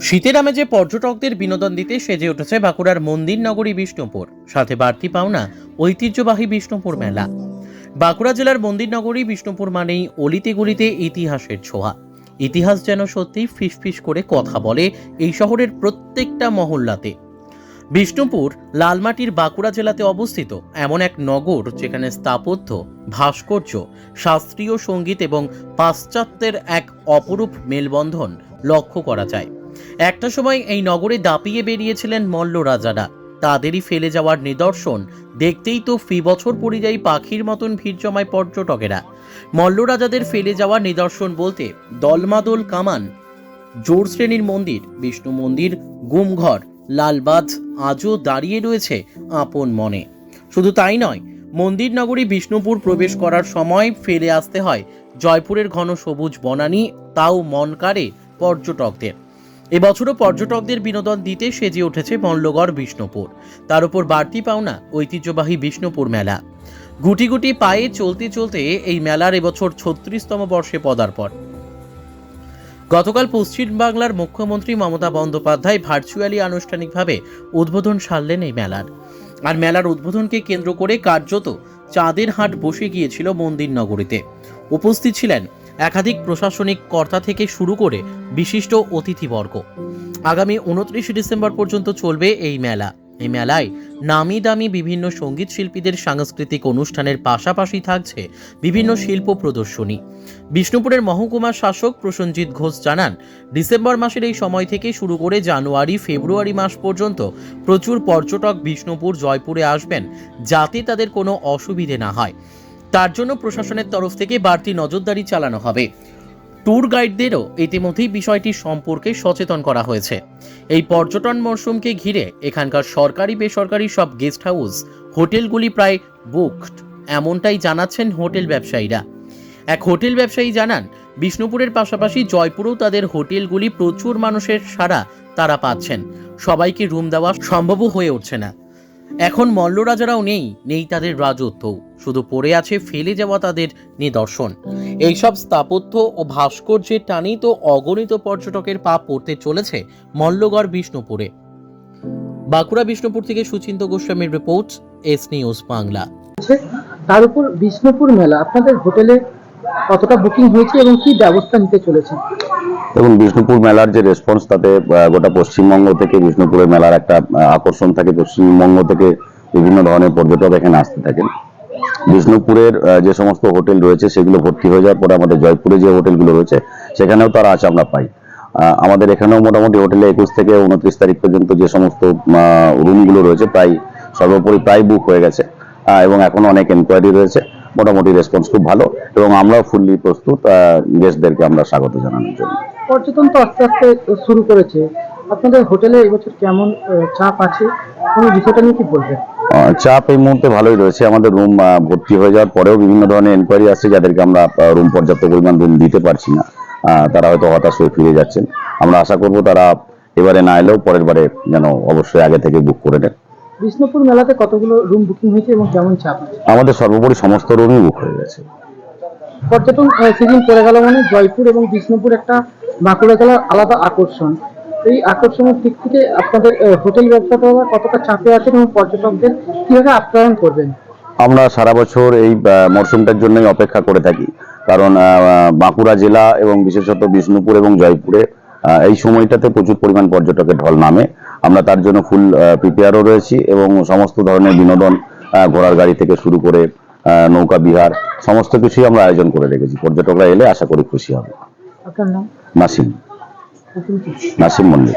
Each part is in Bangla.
শীতের আমেজে পর্যটকদের বিনোদন দিতে সেজে উঠেছে বাঁকুড়ার মন্দির নগরী বিষ্ণুপুর, সাথে বাড়তি পাওনা ঐতিহ্যবাহী বিষ্ণুপুর মেলা। বাঁকুড়া জেলার মন্দির নগরী বিষ্ণুপুর মানেই অলিতে গলিতে ইতিহাসের ছোঁয়া। ইতিহাস যেন সত্যিই ফিস করে কথা বলে, এই শহরের প্রত্যেকটা মহল্লাতে। বিষ্ণুপুর, লালমাটির বাঁকুড়া জেলাতে অবস্থিত এমন এক নগর যেখানে স্থাপত্য, ভাস্কর্য, শাস্ত্রীয় সংগীত এবং পাশ্চাত্যের এক অপরূপ মেলবন্ধন লক্ষ্য করা যায়। একটা সময় এই নগরে দাপিয়ে বেরিয়েছিলেন মল্ল রাজারা। তাদেরই ফেলে যাওয়ার নিদর্শন দেখতেই তো ফি বছর পরিযায়ী পাখির মতন ভিড় জমায় পর্যটকেরা। মল্ল রাজাদের ফেলে যাওয়া নিদর্শন বলতে দলমাদল কামান জোর শ্রেণির মন্দির, বিষ্ণু মন্দির, গুমঘর লালবাজ আজও দাঁড়িয়ে রয়েছে আপন মনে। শুধু তাই নয় মন্দির নগরী বিষ্ণুপুর প্রবেশ করার সময় ফেলে আসতে হয় জয়পুরের ঘন সবুজ বনানী, তাও মন কাড়ে পর্যটকদের। এবছরও পর্যটকদের বিনোদন দিতে সেজে উঠেছে মল্লগড় বিষ্ণুপুর। তার উপর বাড়তি পাওনা ঐতিহ্যবাহী বিষ্ণুপুর মেলা। গুটি গুটি পায়ে চলতে চলতে এই মেলার এবছর ছত্রিশতম বর্ষে পদার্পণ। গতকাল পশ্চিমবাংলার মুখ্যমন্ত্রী মমতা বন্দ্যোপাধ্যায় ভার্চুয়ালি আনুষ্ঠানিকভাবে উদ্বোধন সারলেন এই মেলার। আর মেলার উদ্বোধনকে কেন্দ্র করে কার্যত চাঁদের হাট বসে গিয়েছিল মন্দির নগরীতে উপস্থিত ছিলেন একাধিক প্রশাসনিক কর্তা থেকে শুরু করে বিশিষ্ট অতিথিবর্গ। আগামী উনত্রিশে ডিসেম্বর পর্যন্ত চলবে এই মেলা। এই মেলায় নামি দামি বিভিন্ন সংগীত শিল্পীদের সাংস্কৃতিক অনুষ্ঠানের পাশাপাশি থাকছে বিভিন্ন শিল্প প্রদর্শনী। বিষ্ণুপুরের মহকুমা শাসক প্রসেনজিৎ ঘোষ জানান, ডিসেম্বর মাসের এই সময় থেকে শুরু করে জানুয়ারি, ফেব্রুয়ারি মাস পর্যন্ত প্রচুর পর্যটক বিষ্ণুপুর, জয়পুরে আসবেন যাতে তাদের কোনো অসুবিধে না হয়। তার জন্য প্রশাসনের তরফ থেকে বাড়তি নজরদারি চালানো হবে। ট্যুর গাইডদেরও ইতিমধ্যেই বিষয়টি সম্পর্কে সচেতন করা হয়েছে। এই পর্যটন মরশুমকে ঘিরে এখানকার সরকারি বেসরকারি সব গেস্ট হাউস হোটেলগুলি প্রায় বুকড এমনটাই জানাচ্ছেন হোটেল ব্যবসায়ীরা। এক হোটেল ব্যবসায়ী জানান, বিষ্ণুপুরের পাশাপাশি জয়পুরেও তাদের হোটেলগুলি প্রচুর মানুষের সাড়া তারা পাচ্ছেন। সবাইকে রুম দেওয়া সম্ভবও হয়ে উঠছে না। এখন মল্লরাজারাও নেই নেই তাদের রাজত্বও। শুধু পড়ে আছে ফেলে যাওয়া তাদের নিদর্শন। এইসব স্থাপত্য ও ভাস্কর্যের টানেই তো অগণিত পর্যটকের পা পড়তে চলেছে মল্লগড় বিষ্ণুপুরে। বাঁকুড়া বিষ্ণুপুর থেকে সুচিন্ত গোস্বামীর রিপোর্ট এস নিউজ বাংলা। তার উপর বিষ্ণুপুর মেলা আপনাদের হোটেলে কতটা বুকিং হয়েছে এবং কি ব্যবস্থা নিতে চলেছে? এবং বিষ্ণুপুর মেলার যে রেসপন্স তাতে গোটা পশ্চিমবঙ্গ থেকে বিষ্ণুপুরের মেলার একটা আকর্ষণ থাকে। পশ্চিমবঙ্গ থেকে বিভিন্ন ধরনের পর্যটক এখানে আসতে থাকেন। বিষ্ণুপুরের যে সমস্ত হোটেল রয়েছে, সেগুলো ভর্তি হয়ে যাওয়ার পরে আমাদের জয়পুরে যে হোটেলগুলো রয়েছে, সেখানেও তার আজ আমরা পাই। আমাদের এখানেও মোটামুটি হোটেলে একুশ থেকে উনত্রিশ তারিখ পর্যন্ত যে সমস্ত রুমগুলো রয়েছে, প্রায় সর্বোপরি প্রায় বুক হয়ে গেছে। এবং এখনও অনেক এনকোয়ারি রয়েছে, মোটামুটি রেসপন্স খুব ভালো, এবং আমরাও ফুললি প্রস্তুত গেস্টদেরকে আমরা স্বাগত জানানোর জন্য। পর্যটন তো আস্তে আস্তে শুরু করেছে। আপনাদের হোটেলে এবছর কেমন চাপ আছে? কোনো বিষয়টা নিয়ে কি বলবেন চাপ এই মুহূর্তে ভালোই রয়েছে। আমাদের রুম ভর্তি হয়ে যাওয়ার পরেও বিভিন্ন ধরনের এনকোয়ারি আসছে যাদেরকে আমরা রুম পর্যাপ্ত পরিমাণ রুম দিতে পারছি না। তারা হয়তো হতাশ হয়ে ফিরে যাচ্ছেন। আমরা আশা করব তারা এবারে না এলেও পরের বারে যেন অবশ্যই আগে থেকে বুক করে নেন। বিষ্ণুপুর মেলাতে কতগুলো রুম বুকিং হয়েছে এবং কেমন চাপ আমাদের সর্বোপরি সমস্ত রুমই বুক হয়ে গেছে। পর্যটন সিজন পড়ে গেল মানে জয়পুর এবং বিষ্ণুপুর একটা বাঁকুড়া জেলার আলাদা আকর্ষণ। এই আকর্ষণের দিক থেকে আপনাদের হোটেল ব্যবসাটা কতটা চাপে আছেন এবং পর্যটকদের কীভাবে আপ্যায়ন করবেন? আমরা সারা বছর এই মরশুমটার জন্যই অপেক্ষা করে থাকি। কারণ বাঁকুড়া জেলা এবং বিশেষত বিষ্ণুপুর এবং জয়পুরে এই সময়টাতে প্রচুর পরিমাণ পর্যটকের ঢল নামে। আমরা তার জন্য ফুল প্রিপেয়ারও রয়েছি এবং সমস্ত ধরনের বিনোদন ঘোড়ার গাড়ি থেকে শুরু করে নৌকা বিহার সমস্ত কিছুই আমরা আয়োজন করে রেখেছি। পর্যটকরা এলে আশা করি খুশি হবে। নাসিম? নাসিম মল্লিক।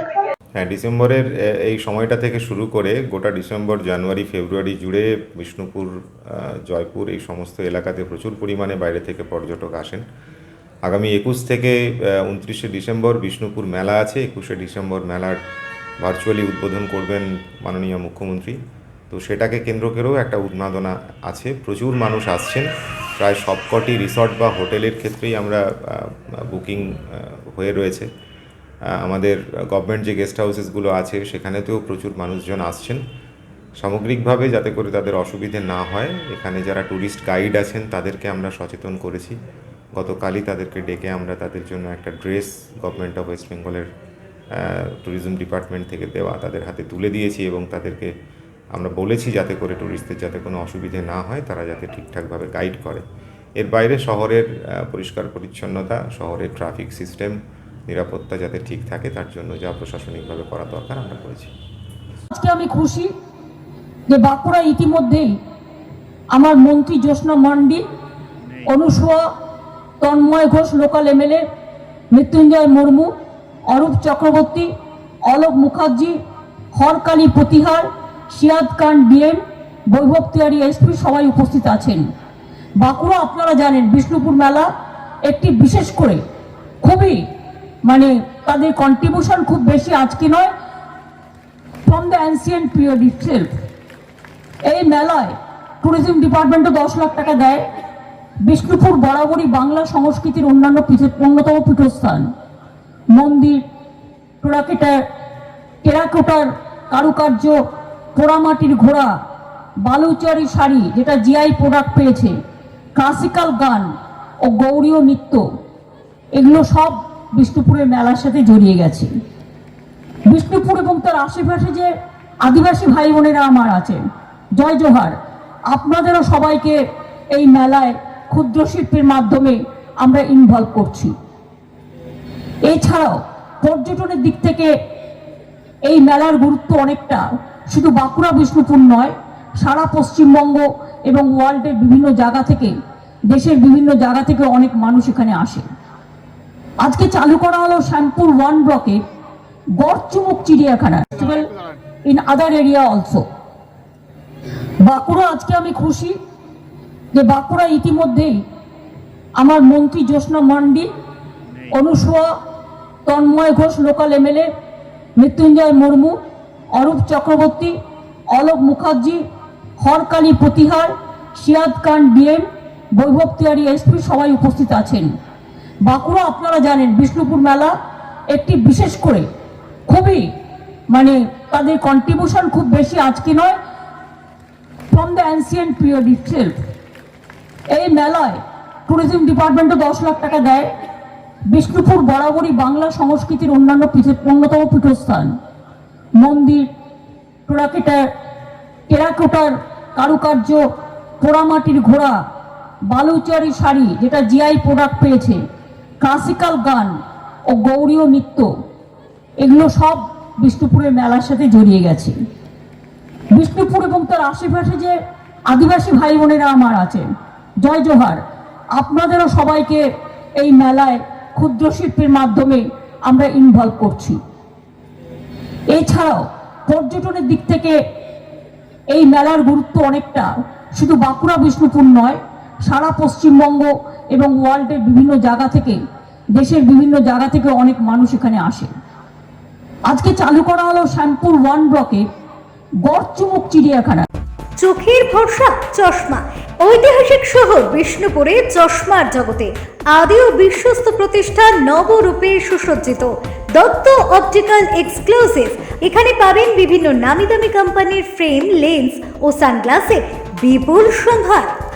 হ্যাঁ ডিসেম্বরের এই সময়টা থেকে শুরু করে গোটা ডিসেম্বর, জানুয়ারি, ফেব্রুয়ারি জুড়ে বিষ্ণুপুর জয়পুর এই সমস্ত এলাকাতে প্রচুর পরিমাণে বাইরে থেকে পর্যটক আসেন। আগামী একুশ থেকে উনত্রিশে ডিসেম্বর বিষ্ণুপুর মেলা আছে। একুশে ডিসেম্বর মেলার ভার্চুয়ালি উদ্বোধন করবেন মাননীয় মুখ্যমন্ত্রী। তো সেটাকে কেন্দ্র করেও একটা উন্মাদনা আছে। প্রচুর মানুষ আসছেন। প্রায় সবকটি রিসর্ট বা হোটেলের ক্ষেত্রেই আমরা বুকিং হয়ে রয়েছে। আমাদের গভর্নমেন্ট যে গেস্ট হাউসেসগুলো আছে, সেখানেতেও প্রচুর মানুষজন আসছেন। সামগ্রিকভাবে যাতে করে তাদের অসুবিধে না হয়, এখানে যারা ট্যুরিস্ট গাইড আছেন, তাদেরকে আমরা সচেতন করেছি। গতকালই তাদেরকে ডেকে আমরা তাদের জন্য একটা ড্রেস গভর্নমেন্ট অফ ওয়েস্ট বেঙ্গলের ট্যুরিজম ডিপার্টমেন্ট থেকে দেওয়া তাদের হাতে তুলে দিয়েছি এবং তাদেরকে আমরা বলেছি যাতে করে ট্যুরিস্টদের যাতে কোনো অসুবিধে না হয়, তারা যাতে ঠিকঠাকভাবে গাইড করে। এর বাইরে শহরের পরিষ্কার পরিচ্ছন্নতা, শহরের ট্রাফিক সিস্টেম নিরাপত্তা যাতে ঠিক থাকে, তার জন্য যা প্রশাসনিকভাবে করা দরকার আমরা করেছি। আজকে আমি খুশি যে বাঁকুড়া ইতিমধ্যেই আমার মন্ত্রী Jyotsna Mandi, Anusuya Tanmay Ghosh, local MLA, Mrityunjay Murmu, Arup Chakraborty, Alok Mukherjee, Harakali Pratihar Siyad Khan DM Vaibhav Tiwari SP সবাই উপস্থিত আছেন। বাঁকুড়া আপনারা জানেন, বিষ্ণুপুর মেলা একটি বিশেষ করে খুবই মানে তাদের কন্ট্রিবিউশন খুব বেশি আজকে নয় from the ancient period itself এই মেলায় ট্যুরিজম ডিপার্টমেন্টও দশ লাখ টাকা দেয়। বিষ্ণুপুর বরাবরই বাংলা সংস্কৃতির অন্যান্য অন্যতম পীঠস্থান। মন্দির, টোরাকেটার, টেরাকোটার কারুকার্য, পোড়ামাটির ঘোড়া, বালুচারি শাড়ি, যেটা জিআই প্রোডাক্ট পেয়েছে ক্লাসিক্যাল গান ও গৌরীয় নৃত্য। এগুলো সব বিষ্ণুপুরের মেলার সাথে জড়িয়ে গেছে। বিষ্ণুপুর এবং তার আশেপাশে যে আদিবাসী ভাই বোনেরা আমার আছেন জয় জোহার, আপনাদেরও সবাইকে এই মেলায় ক্ষুদ্র শিল্পের মাধ্যমে আমরা ইনভলভ করছি। এছাড়াও পর্যটনের দিক থেকে এই মেলার গুরুত্ব অনেকটা, শুধু বাঁকুড়া বিষ্ণুপুর নয়, সারা পশ্চিমবঙ্গ এবং ওয়ার্ল্ডের বিভিন্ন জায়গা থেকে, দেশের বিভিন্ন জায়গা থেকে অনেক মানুষ এখানে আসে। আজকে চালু করা হলো শ্যামপুর ওয়ান ব্লকে গড়চুমুক চিড়িয়াখানা in other area also Bankura আজকে আমি খুশি যে বাঁকুড়া ইতিমধ্যেই আমার মন্ত্রী Jyotsna Mandi, Anusuya, Tanmay Ghosh, local MLA, Mrityunjay Murmu, Arup Chakraborty, Alok Mukherjee, Harakali Pratihar Siyad Khan DM Vaibhav Tiwari SP সবাই উপস্থিত আছেন। বাঁকুড়া আপনারা জানেন, বিষ্ণুপুর মেলা একটি বিশেষ করে খুবই মানে তাদের কন্ট্রিবিউশন খুব বেশি আজকে নয় from the ancient period itself এই মেলায় ট্যুরিজম ডিপার্টমেন্টও দশ লাখ টাকা দেয়। বিষ্ণুপুর বরাবরই বাংলা সংস্কৃতির অন্যান্য অন্যতম পীঠস্থান। মন্দির, টোরাকেটার, টেরাকোটার কারুকার্য, পোড়ামাটির ঘোড়া, বালুচারি শাড়ি, যেটা জিআই প্রোডাক্ট পেয়েছে। ক্লাসিক্যাল গান ও গৌরীয় নৃত্য, এগুলো সব বিষ্ণুপুরের মেলার সাথে জড়িয়ে গেছে। বিষ্ণুপুর এবং তার আশেপাশে যে আদিবাসী ভাই বোনেরা আমার আছেন জয় জোহার, আপনাদেরও সবাইকে এই মেলায় ক্ষুদ্র শিল্পের মাধ্যমে আমরা ইনভলভ করছি। এছাড়াও পর্যটনের দিক থেকে এই মেলার গুরুত্ব অনেকটা, শুধু বাঁকুড়া, বিষ্ণুপুর নয়, সারা পশ্চিমবঙ্গ এবং ওয়ার্ল্ডের বিভিন্ন জায়গা থেকে, দেশের বিভিন্ন জায়গা থেকে অনেক মানুষ এখানে আসে। আজকে চালু করা হলো শ্যামপুর ওয়ান ব্লকে গড়চুমুক চিড়িয়াখানা। চোখের ভরসা, চশমা। ঐতিহাসিক শহর বিষ্ণুপুরে চশমার জগতে আদি ও বিশ্বস্ত প্রতিষ্ঠান নবরূপে সুসজ্জিত। Dutta optical exclusive. এখানে পাবেন বিভিন্ন নামি দামি কোম্পানির ফ্রেম, লেন্স ও সানগ্লাসের বিপুল সম্ভার।